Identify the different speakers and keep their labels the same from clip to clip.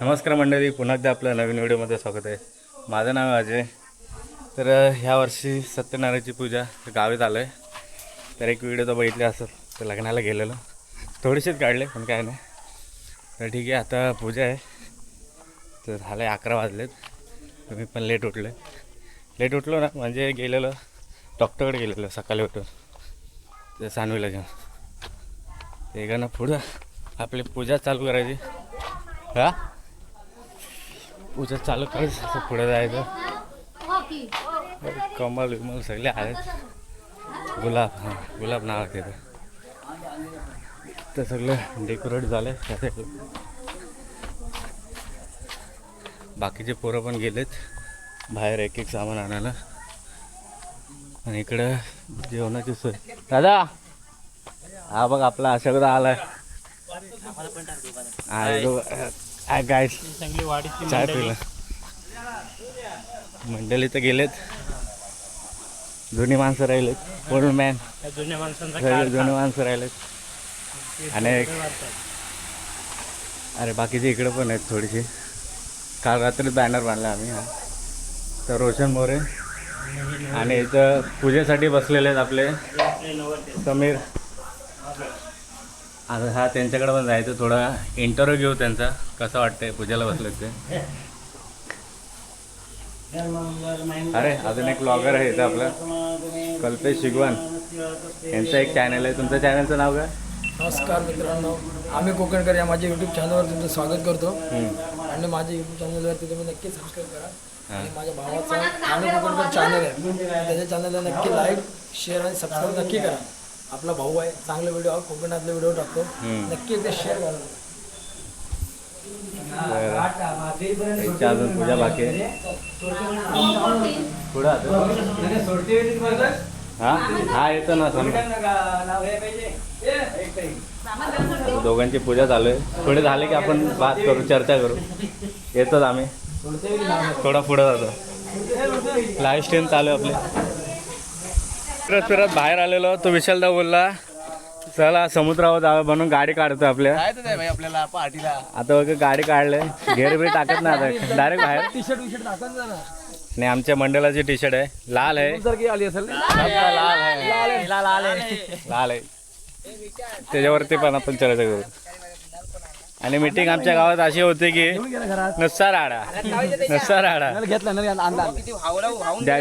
Speaker 1: नमस्कार मंडळी पुन्हा एकदा आपल्या नवीन व्हिडिओमध्ये स्वागत आहे. माझं नाव आहे अजय. तर ह्या वर्षी सत्यनारायणची पूजा गावीत आलं आहे तर एक व्हिडिओ तर बघितले असत तर लग्नाला गेलेलो. थोडीशीच काढले पण काय नाही. तर ठीक आहे आता पूजा आहे. तर झालं आहे अकरा वाजलेत. मी पण लेट उठले लेट उठलो ना म्हणजे गेलेलो. डॉक्टरकडे गेलेलो सकाळी उठून. ते सानवीला घेऊन. ते ना पुढं आपली पूजा चालू करायची. हा? उद्या चालू करायचं असं पुढे जायचं. कमल विमल सगळे आहेत. गुलाब हां गुलाब नाव तिथं. ते सगळं डेकोरेट झालं. आहे बाकीचे पोरं पण गेलेत. बाहेर एक एक सामान आणायला. आणि इकडं जेवणाची सोय. दादा हा बघ आपला अशोक आलाय. काय काय
Speaker 2: चांगली वाढीची
Speaker 1: चाय पिलं. मंडळी तर गेलेत. जुनी माणसं राहिलेत. ओल्ड मॅन
Speaker 2: जुन्या माणसांचा
Speaker 1: जुनी माणसं राहिलेत. आणि अरे बाकीचे इकडे पण आहेत थोडीशी. काल रात्री बॅनर बांधला आम्ही हा. तर रोशन मोरे आणि इथं पूजेसाठी बसलेले आहेत आपले. समीर. आता हा त्यांच्याकडे पण जायचं थोडा इंटरव्ह्यू घेऊ त्यांचा. कसं वाटतंय? पूजेला बसले ते. अरे अजून एक ब्लॉगर आहे इथं आपलं. कल्पेश शिगवान. यांचं एक चॅनल आहे. तुमचं चॅनलचं नाव काय?
Speaker 3: नमस्कार मित्रांनो. आम्ही कोकणकर या माझ्या यूट्यूब चॅनलवर तुमचं स्वागत करतो. आणि माझ्या यूट्यूब चॅनलवरती तुम्ही नक्की सबस्क्राईब करा. आणि माझ्या भावाचा आम्ही कोकणकर चॅनल आहे. त्याच्या चॅनलला नक्की लाईक शेअर आणि सबस्क्राईब नक्की करा. आपला भाऊ आहे चांगले व्हिडिओ कोकणातले व्हिडिओ टाकतो. नक्की एकदा शेअर करा.
Speaker 1: अजून पूजा बाकी आहे. पुढं. हा? हा येतो ना समोर दोघांची पूजा चालू आहे. पुढे झाले की आपण बात करू चर्चा करू. येतोच आम्ही. थोडा पुढे जातो. लाईव्ह स्ट्रीम चालू आहे आपली. फिरत फिरत बाहेर आलेलो तो विशालदा बोलला चला समुद्रावर जावं म्हणून गाडी काढतो आपल्या.
Speaker 3: आपल्याला पार्टीला?
Speaker 1: आता बघ गाडी काढले. घेर बी टाकत ना आता. डायरेक्ट बाहेर.
Speaker 3: टी शर्ट टी शर्ट टाकून जा ना.
Speaker 1: आणि आमच्या मंडळाची टी शर्ट आहे. लाल आहे.
Speaker 3: जर की आली असेल?
Speaker 1: लाल आहे लाल आहे. त्याच्यावरती पण आपण चर्चा करू. आणि मीटिंग आमच्या गावात अशी होती की नुसता राडा. नुसता राडा.
Speaker 3: घेतला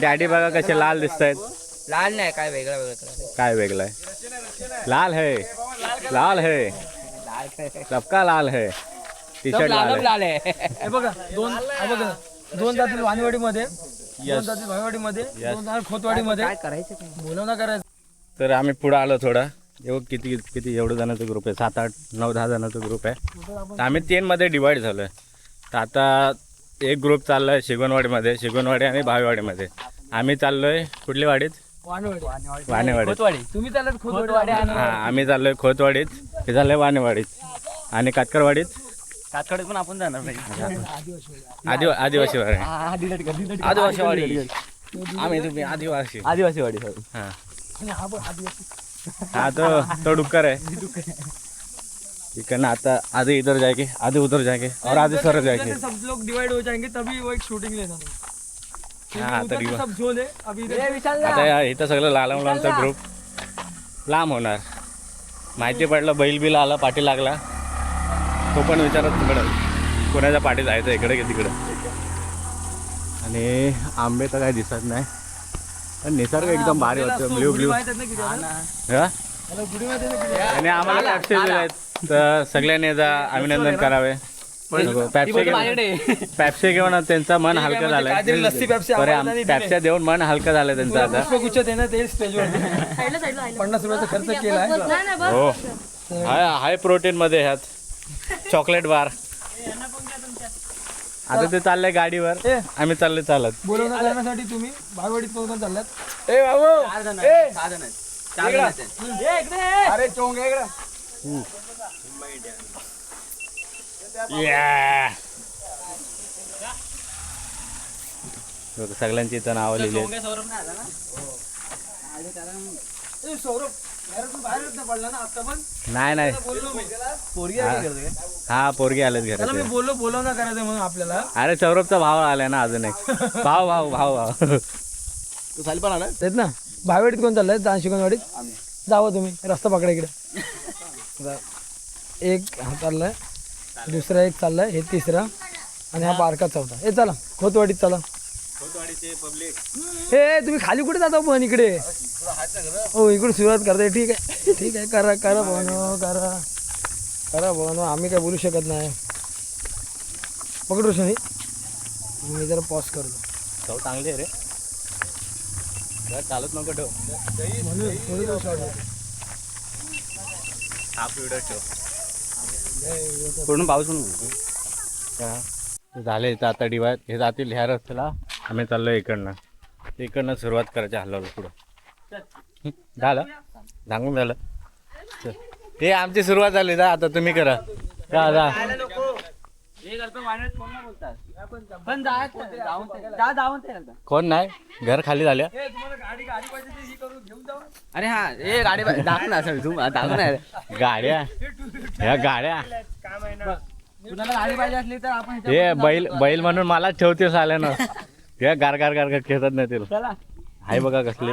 Speaker 1: डॅडी बघा कसे लाल दिसत आहेत
Speaker 4: लाल नाही काय वेगळं वेगळं
Speaker 1: काय वेगळं आहे? लाल है. लाल है. सबका लाल है. टी शर्ट लाल है.
Speaker 4: लाल आहे.
Speaker 3: हे बघा दोन हे बघा दोन जातील वाणीवाडीमध्ये दोन जातील भाईवाडीमध्ये दोन जातील खोतवाडीमध्ये.
Speaker 4: काय करायचं काय?
Speaker 3: बोलवणं करायचं.
Speaker 1: तर आम्ही पुढं आलो थोडा. एवढं किती किती एवढं जणांचा ग्रुप आहे? सात आठ नऊ दहा जणांचा ग्रुप आहे. तर आम्ही तीनमध्ये डिवाईड झालो आहे तर आता एक ग्रुप चालला आहे शिगवणवाडीमध्ये शिगवणवाडी आणि भावीवाडीमध्ये. आम्ही चाललो आहे कुठली वाडीत?
Speaker 3: तुम्ही चालत खोतवाडी
Speaker 1: हां आम्ही चाललो आहे खोतवाडीत. हे चाललं आहे वाणेवाडीत आणि कातकरवाडीत
Speaker 4: कातकडे पण आपण जाणार नाही.
Speaker 1: आदिवा आदिवासी वाडी. आदिवासी वाडी. आम्ही तुम्ही आदिवासी.
Speaker 4: आदिवासी वाडी
Speaker 1: हां. हाँ तो तो डुक्कर है इकडनं आता आधे इधर जाएंगे आधे उधर जाएंगे और आधे सर जाएंगे
Speaker 3: सब लोग डिवाइड हो जाएंगे तभी वो एक शूटिंग लेना
Speaker 1: हाँ
Speaker 3: उधर
Speaker 1: तरी
Speaker 3: तो सब झोल है अभी इधर
Speaker 1: आता या इथं सगळं लाला मुलांचा ग्रुप लांब होणार. माहिती पडलं बैल बिल आला पाठी लागला. तो पण विचारत तिकडं कोणाच्या पाठी जायचं इकडे की तिकडं. आणि आंबे तर काय दिसत नाही. पण निसर्ग एकदम भारी वाटतो ब्ल्यू ब्ल्यू
Speaker 3: माहीत आहे ना किती आता?
Speaker 1: हा?
Speaker 3: मला गुढी माहिती आहे ना किती?
Speaker 1: आणि आम्हाला दिले तर सगळ्यांनी याचा अभिनंदन करावे. पॅप्सी घेऊन त्यांचं मन हलकं
Speaker 3: लस्सी पेप्सी
Speaker 1: देऊन मन हलकं झालं त्यांचं आता.
Speaker 3: पन्नास रुपयाचा खर्च केलाय
Speaker 1: हो. हाय हाय प्रोटीन मध्ये ह्यात. चॉकलेट बार आता ते चाललंय गाडीवर. आम्ही चाललोय चालत.
Speaker 3: बोलवणं करण्यासाठी तुम्ही भाईवाडीत कोण कोण चालल्यात ए बाबू! ए, अरे चोंग आहे इकडं.
Speaker 1: Yeah. बघ, सगळ्यांची इथं नावं लिहिली आहेत.
Speaker 3: ए, सौरभ
Speaker 5: पडला ना आता पण
Speaker 1: नाही नाही. हा. पोरगी आलेत
Speaker 5: मी
Speaker 1: घरात
Speaker 5: बोललो बोलव ना करायचं म्हणून आपल्याला.
Speaker 1: अरे सौरभचा भाव आलाय ना अजून एक. भाव भाव भाव भाव.
Speaker 2: तू खाली पण आला?
Speaker 5: तेच ना? भावेडीत कोण चाललंय? दान शिकवणवाडीत जावं तुम्ही रस्ता पकडा इकडे. एक हा चाललाय. दुसरा एक चाललाय हे तिसरा आणि हा बारका चौथा. हे चला खोतवाडीत चला. हे तुम्ही खाली कुठे जाता पण इकडे? हो इकडे सुरुवात करताय ठीक आहे. ठीक आहे करा करा भावनो करा. करा भावनो आम्ही काय बोलू शकत नाही. पकड रोशनी. मी जरा पॉज करतो.
Speaker 1: चांगली आहे रे. चालत नको ठेव.
Speaker 5: म्हणून
Speaker 1: ठेव.
Speaker 2: पूर्ण पाऊस
Speaker 1: झाले तर आता डिवाय हे जातील ह्या रस्त्याला. आम्ही चाललो इकडनं. इकडनं सुरुवात करायची हलवलं पुढं. झालं? सांगून झालं. चल. ते आमची सुरुवात झाली. जा आता तुम्ही करा. जा जा.
Speaker 2: पण ते
Speaker 1: कोण नाही? घर खाली झाल्या.
Speaker 2: अरे हा ए गाडी दाखव ना असं तू दाखव ना.
Speaker 1: गाड्या. ह्या गाड्या.
Speaker 2: कुणाला गाडी पाहिजे असली तर आपण
Speaker 1: हे बैल बैल म्हणून मला ठेवतेस आल्या ना हे गार गार गार गार खेळत नाही तिला.
Speaker 2: चला.
Speaker 1: हाय बघा कसले.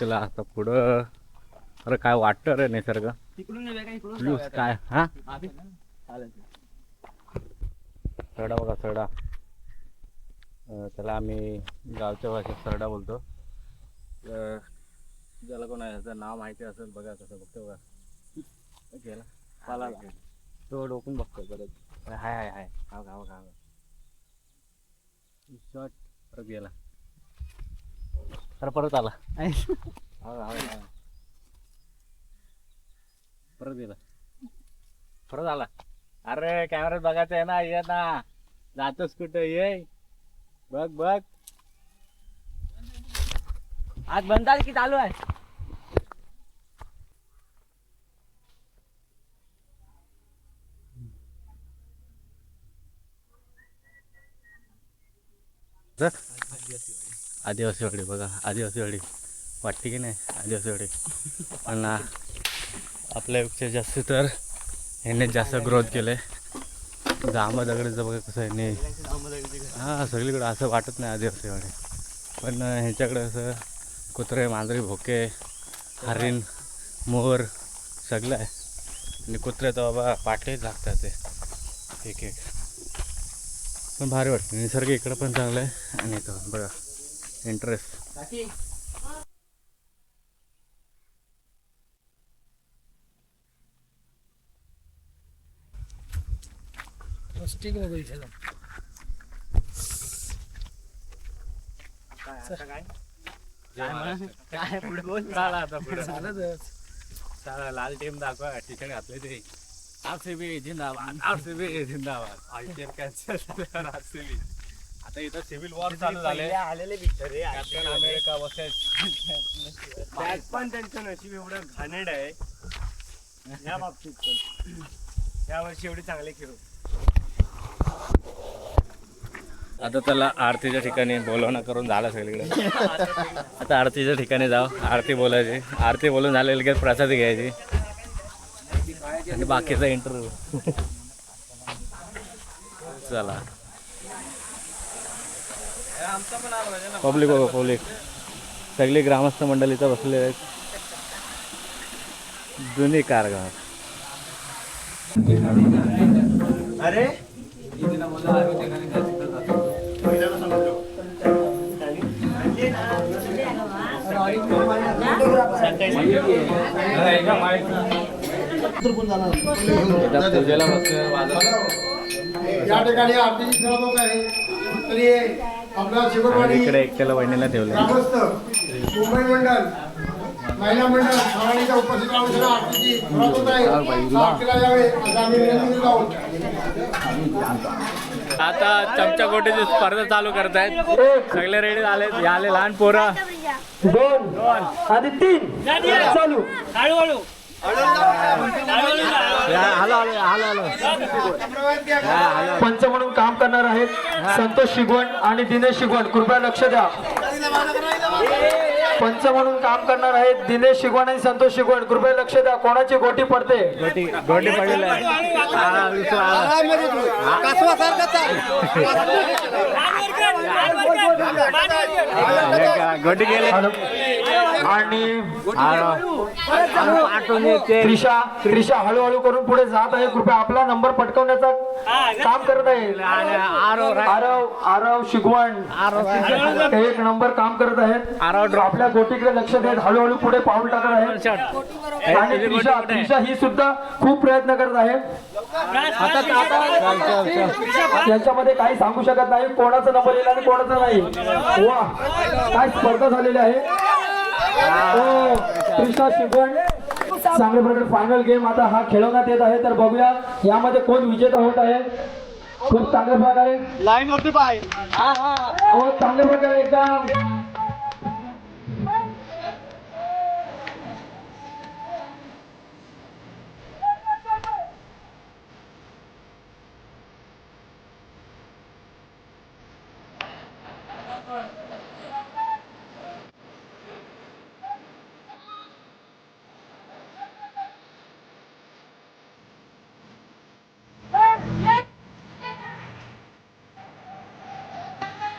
Speaker 1: चला आता पुढं. अरे काय वाटतं रे निसर्ग?
Speaker 2: तिकडून नाही का इकडून
Speaker 1: ब्लू काय? हा? सरडा बघा सरडा अं, त्याला आम्ही गावच्या भाषेत सरडा बोलतो. ज्याला कोणा ह्याचं नाव माहिती असेल बघा कसं बघतो बघा. गेला पाला तो डोकून बघतो परत. हाय हाय हाय. गाव गाव गाव शॉट परत गेला. तर परत आला. हाव, हाव, हाव. परत गेला परत आला. अरे कॅमेरात बघायचं आहे ना ये ना. जातोस कुठं ये. बघ बघ.
Speaker 2: आज बंद आहे की चालू आहे?
Speaker 1: आदिवासी वाडी बघा. आदिवासी वाडी वाटते की नाही? आदिवासी वाडी पण ना आपल्यापेक्षा जास्त तर ह्याने जास्त ग्रोथ केले जांबा दगडीचं बघा कसं ह्याने हां सगळीकडं असं वाटत नाही आदिवासी एवढे. पण ह्याच्याकडे असं कुत्रे मांजरी भोके हरिण मोर सगळं आहे. आणि कुत्रे तर बाबा पाठीच लागतात ते. एक एक. पण भारी वाटतं. निसर्ग इकडं पण चांगलं आहे. आणि इथं बघा. इंटरेस्ट
Speaker 5: स्टिक नको इथे जाऊ.
Speaker 2: काय पुढे बोल.
Speaker 1: चाला आता पुढे. चाला लाल टीम दाखवा टी शर्ट घातले ते. आरसीबी जिंदाबाद आरसीबी जिंदाबाद. आय पी एल कॅन्सल झाल्यावर आरसीबी. आता इथं सिव्हिल वॉर चालू झाले.
Speaker 3: आलेले पिक्चर रे
Speaker 1: कॅप्टन अमेरिका
Speaker 3: त्यात पण त्यांचं नशीब एवढं घाणेड आहे. या बाबतीत पण. या वर्षी एवढे चांगले खेळू
Speaker 1: आता त्याला आरतीच्या ठिकाणी बोलवणं करून झालं सगळीकडे. आता आरतीच्या ठिकाणी जाऊ. आरती बोलायची. आरती बोलून झाले लगेच प्रसाद घ्यायची. आणि बाकीचा इंटरव्ह्यू चला. पब्लिक बघा पब्लिक सगळी ग्रामस्थ मंडळी इथं बसले आहेत. जुनी कारगाव.
Speaker 3: अरे?
Speaker 6: या ठिकाणी आरतीची खेळ होत आहे तरी आपला
Speaker 1: इकडे एकट्याला वहिनीला ठेवलं
Speaker 6: ग्रामस्थ मुंबई मंडळ महिला मंडळ उपस्थित राहून आरतीची खेळत होत आहे आरतीला यावे असं आम्ही विनंती करत आहोत
Speaker 1: आता चमचा गोटीची स्पर्धा चालू करतायत. सगळे रेडी झाले आले लहान पोरं.
Speaker 5: दोन. आणि तीन. चालू.
Speaker 1: या, हॅलो हॅलो हॅलो हॅलो.
Speaker 5: पंच म्हणून काम करणार आहेत. संतोष शिगवण आणि दिनेश शिगवण. कृपया लक्ष द्या. पंच म्हणून काम करणार आहेत. दिनेश शिगवण आणि संतोष शिगवण. कृपया लक्ष द्या. कोणाची गोटी पडते?
Speaker 1: गोटी गोटी पडलेला आहे. विसरू आला. का, गोटी गेले.
Speaker 5: आणि
Speaker 1: आठवण येते
Speaker 5: त्रिशा त्रिशा हळूहळू करून पुढे जात आहे. कृपया आपला नंबर पटकवण्याचा काम करत आहे. आरव आरव शिगवण. एक नंबर काम करत आहेत
Speaker 1: आरव
Speaker 5: आपल्या गोटीकडे लक्ष देत हळूहळू पुढे पाऊल टाकत आहे. आणि त्रिशा त्रिशा ही सुद्धा खूप प्रयत्न करत आहे. याच्यामध्ये काही सांगू शकत नाही. कोणाचा नंबर येईल आणि कोणाचा नाही. वा. काय स्पर्धा झालेली आहे? हो त्रिशा शिगवण चांगल्या प्रकारे फायनल गेम आता हा खेळवण्यात येत आहे. तर बघूया यामध्ये कोण विजेता होत आहे? खूप चांगल्या प्रकारे.
Speaker 3: लाईन वरती पाय
Speaker 5: हो चांगल्या प्रकारे एकदम.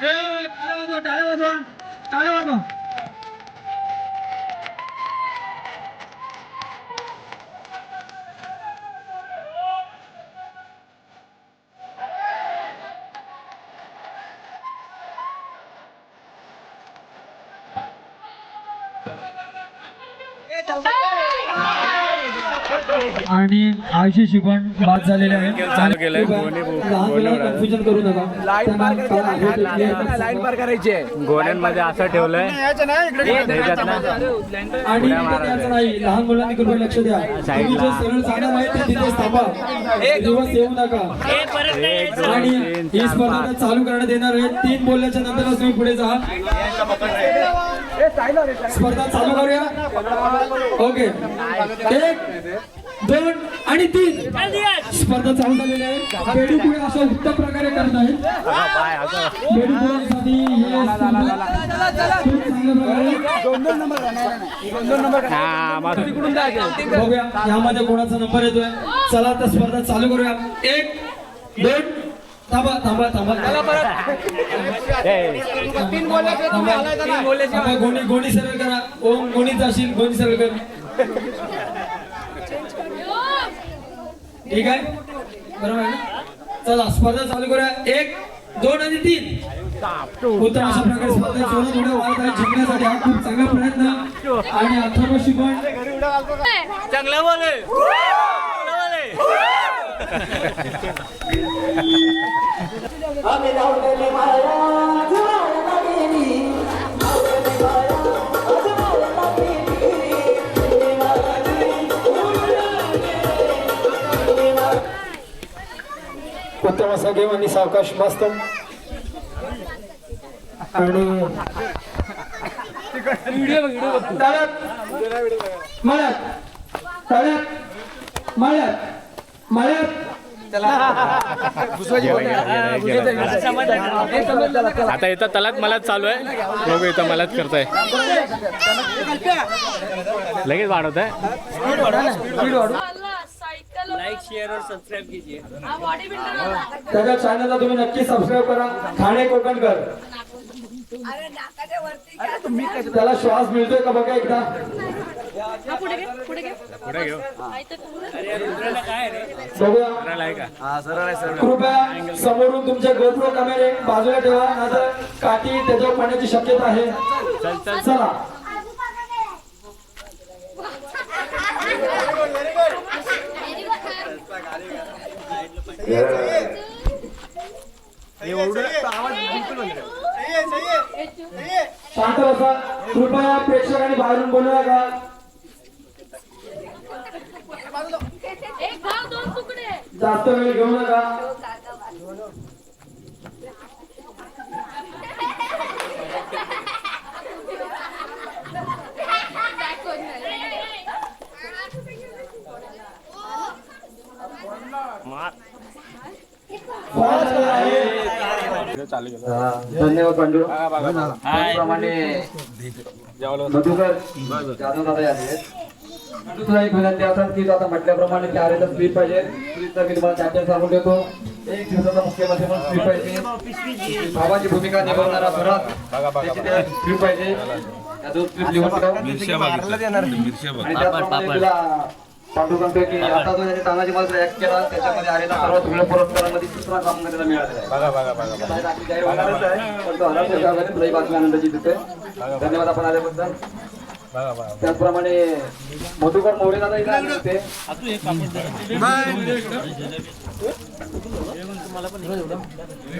Speaker 5: आणि आयुषी शिकवण बाद झालेले आहे
Speaker 1: चालू केलंय. गोणी-
Speaker 5: लहान
Speaker 1: गोणी
Speaker 5: मुलांना
Speaker 1: उडाली.
Speaker 5: कन्फ्युजन करू नका. त्यांना काय आहे. clear करा.
Speaker 2: लाईन पार करायची आहे.
Speaker 1: गोण्यांमध्ये असं ठेवलय.
Speaker 5: आणि नाही. लहान मुलांनी कृपया लक्ष द्या. जे सरळ जाणार आहे ते तिथेच थांबा. दिवस येऊ नका. आणि ही स्पर्धा चालू करण्यात येणार आहे. तीन बोलल्याच्या नंतरच तुम्ही पुढे जा. स्पर्धा चालू करूया. ओके. एक दोन आणि तीन. स्पर्धा चालू झालेली आहे. बेडू पुढे असं उत्तम प्रकारे करत
Speaker 1: आहे
Speaker 5: बेडू पुढेसाठी बघूया. यामध्ये कोणाचा नंबर येतोय? चला तर स्पर्धा चालू करूया. एक दोन थांबा थांबा थांबा.
Speaker 1: ए,
Speaker 5: थांबा गोणी गोणी सरळ करा. ओम गोणीत जाशील गोणी सरळ कर. ठीक आहे? बरोबर आहे ना? चला स्पर्धा चालू करूया. एक दोन आणि तीन. उत्तम अशा प्रकारे स्पर्धा सोडून थोड्या वाढत आहे. जिंकण्यासाठी हा खूप चांगला प्रयत्न आणि अथर्व शिकवण.
Speaker 2: चांगलं बोले.
Speaker 5: उत्तम असा गेम आणि सावकाश मस्त. आणि मळ्यात. मळ्यात.
Speaker 1: आता इथं तलात मलाच चालू आहे. बघू इथं मलाच करताय. लगेच वाढवत आहे
Speaker 7: लाइक शेयर और सब्सक्राइब कीजिए.
Speaker 5: त्याच्या चॅनलला तुम्ही नक्की सबस्क्राईब करा. ठाणे कोकणकर. त्याला श्वास मिळतोय का बघा एकदा?
Speaker 7: पुढे घे पुढे घे.
Speaker 1: पुढे घेऊ.
Speaker 5: बघूया.
Speaker 1: करायला आहे का?
Speaker 5: कृपया समोरून तुमचे गोप्रो कॅमेरे बाजूला ठेवा नाहीतर काठी त्याच्यावर पडण्याची शक्यता आहे.
Speaker 1: चल चल.
Speaker 5: चला. शांत बसा. कृपया प्रेक्षकांनी बाहेरून बोलू नका
Speaker 7: एक भाव दोन तुकडे
Speaker 5: जास्त वेळ घेऊ नका.
Speaker 8: धन्यवाद पांडू त्याचप्रमाणे मधुकर जाधव दादा आले आहेत. दुसरा एक विनंती असेल की आता म्हटल्याप्रमाणे की आरेला स्लीप पाहिजे. स्लीपचा मी तुम्हाला चॅप्टर सांगून देतो. एक दिवसाचा मुख्यमंत्री म्हणून स्लीप पाहिजे. बाबाची भूमिका निभावणारा भरत स्लीप पाहिजे. त्या दोन पांडू सांगतोय की आता जो त्याने तानाजी मला ऍक्ट केला त्याच्यामध्ये आलेला सर्वात वेळ पुरस्कारामध्ये तिसरा क्रमांक त्याला मिळालेला आहे. आता आपली जाहीर होणारच आहे, पण तो हरवला त्याच्या वगैरे तुलाही बातमी आनंदाची देतोय धन्यवाद आपण आल्याबद्दल. त्याचप्रमाणे मधुकर मोरे दादा इथे आले होते.